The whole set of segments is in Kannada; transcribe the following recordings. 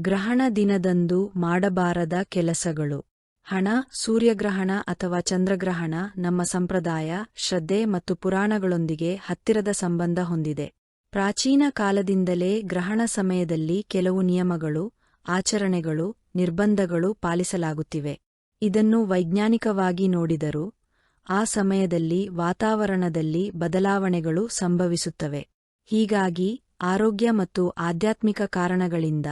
ಗ್ರಹಣ ದಿನದಂದು ಮಾಡಬಾರದ ಕೆಲಸಗಳು. ಹಣ, ಸೂರ್ಯಗ್ರಹಣ ಅಥವಾ ಚಂದ್ರಗ್ರಹಣ ನಮ್ಮ ಸಂಪ್ರದಾಯ, ಶ್ರದ್ಧೆ ಮತ್ತು ಪುರಾಣಗಳೊಂದಿಗೆ ಹತ್ತಿರದ ಸಂಬಂಧ ಹೊಂದಿದೆ. ಪ್ರಾಚೀನ ಕಾಲದಿಂದಲೇ ಗ್ರಹಣ ಸಮಯದಲ್ಲಿ ಕೆಲವು ನಿಯಮಗಳು, ಆಚರಣೆಗಳು, ನಿರ್ಬಂಧಗಳು ಪಾಲಿಸಲಾಗುತ್ತಿವೆ. ಇದನ್ನು ವೈಜ್ಞಾನಿಕವಾಗಿ ನೋಡಿದರೂ, ಆ ಸಮಯದಲ್ಲಿ ವಾತಾವರಣದಲ್ಲಿ ಬದಲಾವಣೆಗಳು ಸಂಭವಿಸುತ್ತವೆ. ಹೀಗಾಗಿ, ಆರೋಗ್ಯ ಮತ್ತು ಆಧ್ಯಾತ್ಮಿಕ ಕಾರಣಗಳಿಂದ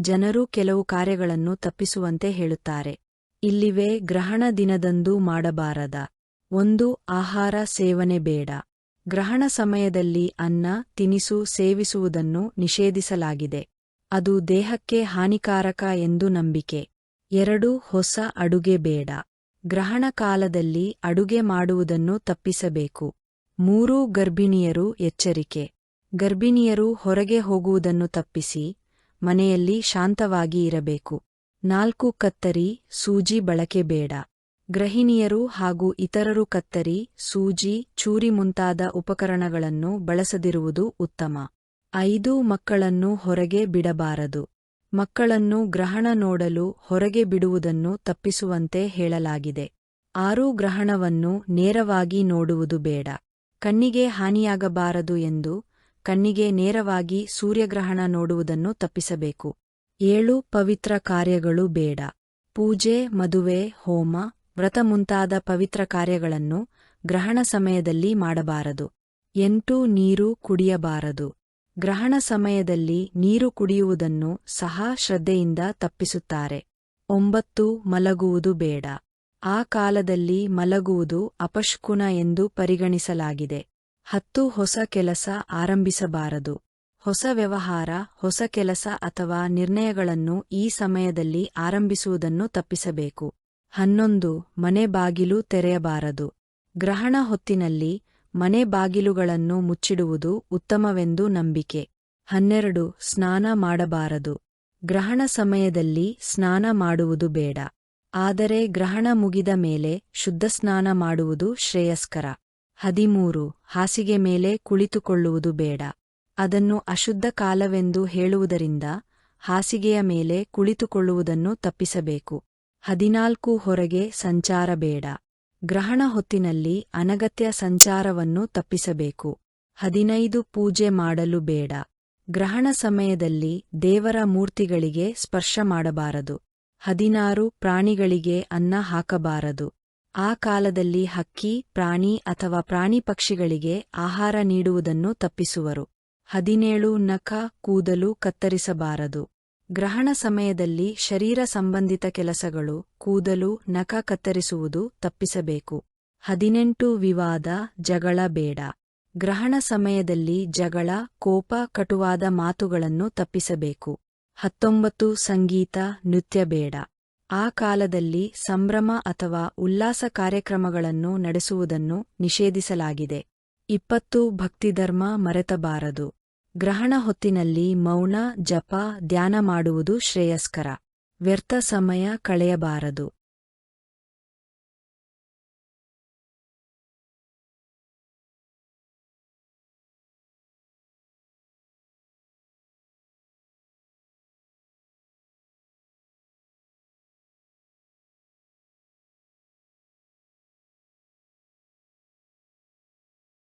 ಜನರು ಕೆಲವು ಕಾರ್ಯಗಳನ್ನು ತಪ್ಪಿಸುವಂತೆ ಹೇಳುತ್ತಾರೆ. ಇಲ್ಲಿವೆ ಗ್ರಹಣ ದಿನದಂದು ಮಾಡಬಾರದ. ಒಂದು, ಆಹಾರ ಸೇವನೆ ಬೇಡ. ಗ್ರಹಣ ಸಮಯದಲ್ಲಿ ಅನ್ನ, ತಿನಿಸು ಸೇವಿಸುವುದನ್ನು ನಿಷೇಧಿಸಲಾಗಿದೆ. ಅದು ದೇಹಕ್ಕೆ ಹಾನಿಕಾರಕ ಎಂದು ನಂಬಿಕೆ. ಎರಡು, ಹೊಸ ಅಡುಗೆ ಬೇಡ. ಗ್ರಹಣ ಕಾಲದಲ್ಲಿ ಅಡುಗೆ ಮಾಡುವುದನ್ನು ತಪ್ಪಿಸಬೇಕು. ಮೂರು, ಗರ್ಭಿಣಿಯರು ಎಚ್ಚರಿಕೆ. ಗರ್ಭಿಣಿಯರು ಹೊರಗೆ ಹೋಗುವುದನ್ನು ತಪ್ಪಿಸಿ. ಮನೆಯಲ್ಲಿ ಶಾಂತವಾಗಿ ಇರಬೇಕು. ನಾಲ್ಕು ಕತ್ತರಿ, ಸೂಜಿ ಬಳಕೆ ಬೇಡ. ಗೃಹಿಣಿಯರು ಹಾಗೂ ಇತರರು ಕತ್ತರಿ, ಸೂಜಿ, ಚೂರಿ ಮುಂತಾದ ಉಪಕರಣಗಳನ್ನು ಬಳಸದಿರುವುದು ಉತ್ತಮ. ಐದು, ಮಕ್ಕಳನ್ನು ಹೊರಗೆ ಬಿಡಬಾರದು. ಮಕ್ಕಳನ್ನು ಗ್ರಹಣ ನೋಡಲು ಹೊರಗೆ ಬಿಡುವುದನ್ನು ತಪ್ಪಿಸುವಂತೆ ಹೇಳಲಾಗಿದೆ. ಆರು, ಗ್ರಹಣವನ್ನು ನೇರವಾಗಿ ನೋಡುವುದು ಬೇಡ. ಕಣ್ಣಿಗೆ ಹಾನಿಯಾಗಬಾರದು ಎಂದು ಕಣ್ಣಿಗೆ ನೇರವಾಗಿ ಸೂರ್ಯಗ್ರಹಣ ನೋಡುವುದನ್ನು ತಪ್ಪಿಸಬೇಕು. ಏಳು, ಪವಿತ್ರ ಕಾರ್ಯಗಳು ಬೇಡ. ಪೂಜೆ, ಮದುವೆ, ಹೋಮ, ವ್ರತ ಮುಂತಾದ ಪವಿತ್ರ ಕಾರ್ಯಗಳನ್ನು ಗ್ರಹಣ ಸಮಯದಲ್ಲಿ ಮಾಡಬಾರದು. ಎಂಟು, ನೀರು ಕುಡಿಯಬಾರದು. ಗ್ರಹಣ ಸಮಯದಲ್ಲಿ ನೀರು ಕುಡಿಯುವುದನ್ನು ಸಹ ಶ್ರದ್ಧೆಯಿಂದ ತಪ್ಪಿಸುತ್ತಾರೆ. ಒಂಬತ್ತು, ಮಲಗುವುದು ಬೇಡ. ಆ ಕಾಲದಲ್ಲಿ ಮಲಗುವುದು ಅಪಶ್ಕುನ ಎಂದು ಪರಿಗಣಿಸಲಾಗಿದೆ. ಹತ್ತು ಹೊಸ ಕೆಲಸ ಆರಂಭಿಸಬಾರದು. ಹೊಸ ವ್ಯವಹಾರ, ಹೊಸ ಕೆಲಸ ಅಥವಾ ನಿರ್ಣಯಗಳನ್ನು ಈ ಸಮಯದಲ್ಲಿ ಆರಂಭಿಸುವುದನ್ನು ತಪ್ಪಿಸಬೇಕು. ಹನ್ನೊಂದು, ಮನೆ ಬಾಗಿಲು ತೆರೆಯಬಾರದು. ಗ್ರಹಣ ಹೊತ್ತಿನಲ್ಲಿ ಮನೆ ಬಾಗಿಲುಗಳನ್ನು ಮುಚ್ಚಿಡುವುದು ಉತ್ತಮವೆಂದು ನಂಬಿಕೆ. ಹನ್ನೆರಡು, ಸ್ನಾನ ಮಾಡಬಾರದು. ಗ್ರಹಣ ಸಮಯದಲ್ಲಿ ಸ್ನಾನ ಮಾಡುವುದು ಬೇಡ. ಆದರೆ ಗ್ರಹಣ ಮುಗಿದ ಮೇಲೆ ಶುದ್ಧ ಸ್ನಾನ ಮಾಡುವುದು ಶ್ರೇಯಸ್ಕರ. ಹದಿಮೂರು, ಹಾಸಿಗೆ ಮೇಲೆ ಕುಳಿತುಕೊಳ್ಳುವುದು ಬೇಡ. ಅದನ್ನು ಅಶುದ್ಧ ಕಾಲವೆಂದು ಹೇಳುವುದರಿಂದ ಹಾಸಿಗೆಯ ಮೇಲೆ ಕುಳಿತುಕೊಳ್ಳುವುದನ್ನು ತಪ್ಪಿಸಬೇಕು. ಹದಿನಾಲ್ಕು ಹೊರಗೆ ಸಂಚಾರ ಬೇಡ. ಗ್ರಹಣ ಹೊತ್ತಿನಲ್ಲಿ ಅನಗತ್ಯ ಸಂಚಾರವನ್ನು ತಪ್ಪಿಸಬೇಕು. ಹದಿನೈದು ಪೂಜೆ ಮಾಡಲು ಬೇಡ. ಗ್ರಹಣ ಸಮಯದಲ್ಲಿ ದೇವರ ಮೂರ್ತಿಗಳಿಗೆ ಸ್ಪರ್ಶ ಮಾಡಬಾರದು. ಹದಿನಾರು ಪ್ರಾಣಿಗಳಿಗೆ ಅನ್ನ ಹಾಕಬಾರದು. ಆ ಕಾಲದಲ್ಲಿ ಹಕ್ಕಿ, ಪ್ರಾಣಿ ಅಥವಾ ಪ್ರಾಣಿ ಪಕ್ಷಿಗಳಿಗೆ ಆಹಾರ ನೀಡುವುದನ್ನು ತಪ್ಪಿಸುವರು. ಹದಿನೇಳು, ನಖ, ಕೂದಲು ಕತ್ತರಿಸಬಾರದು. ಗ್ರಹಣ ಸಮಯದಲ್ಲಿ ಶರೀರ ಸಂಬಂಧಿತ ಕೆಲಸಗಳು, ಕೂದಲು, ನಖ ಕತ್ತರಿಸುವುದು ತಪ್ಪಿಸಬೇಕು. ಹದಿನೆಂಟು, ವಿವಾದ, ಜಗಳ ಬೇಡ. ಗ್ರಹಣ ಸಮಯದಲ್ಲಿ ಜಗಳ, ಕೋಪ, ಕಟುವಾದ ಮಾತುಗಳನ್ನು ತಪ್ಪಿಸಬೇಕು. ಹತ್ತೊಂಬತ್ತು, ಸಂಗೀತ, ನೃತ್ಯ ಬೇಡ. ಆ ಕಾಲದಲ್ಲಿ ಸಂಭ್ರಮ ಅಥವಾ ಉಲ್ಲಾಸ ಕಾರ್ಯಕ್ರಮಗಳನ್ನು ನಡೆಸುವುದನ್ನು ನಿಷೇಧಿಸಲಾಗಿದೆ. ಇಪ್ಪತ್ತು ಭಕ್ತಿಧರ್ಮ ಮರೆತಬಾರದು. ಗ್ರಹಣ ಹೊತ್ತಿನಲ್ಲಿ ಮೌನ, ಜಪ, ಧ್ಯಾನ ಮಾಡುವುದು ಶ್ರೇಯಸ್ಕರ. ವ್ಯರ್ಥ ಸಮಯ ಕಳೆಯಬಾರದು.